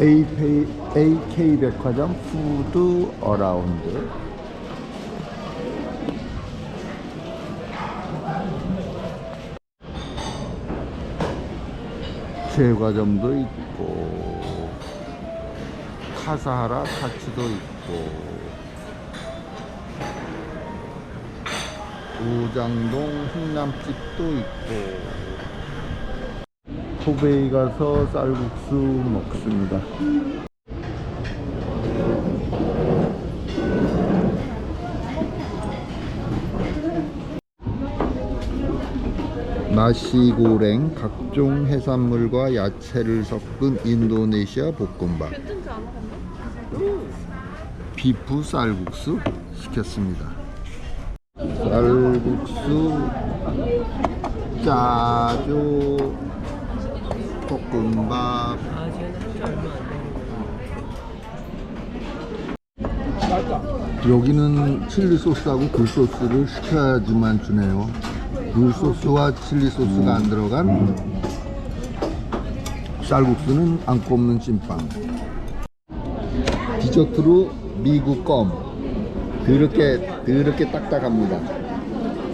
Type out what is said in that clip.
AK, AK 백화점 푸드 어라운드. 제과점도 있고 카사하라 타치도 있고 우장동 흥남집도 있고 코베이 가서 쌀국수 먹습니다. 나시고랭 각종 해산물과 야채를 섞은 인도네시아 볶음밥? 비프 쌀국수 시켰습니다. 쌀국수 짜조 볶음밥 아 쟤는 한지 얼마 안 돼. 여기는 칠리 소스하고 굴 소스를 시켜야지만 주네요. 굴 소스와 칠리 소스가 안 들어간 쌀국수는 안 꼽는 찐빵. 디저트로 미국 껌. 더럽게 더럽게 딱딱합니다.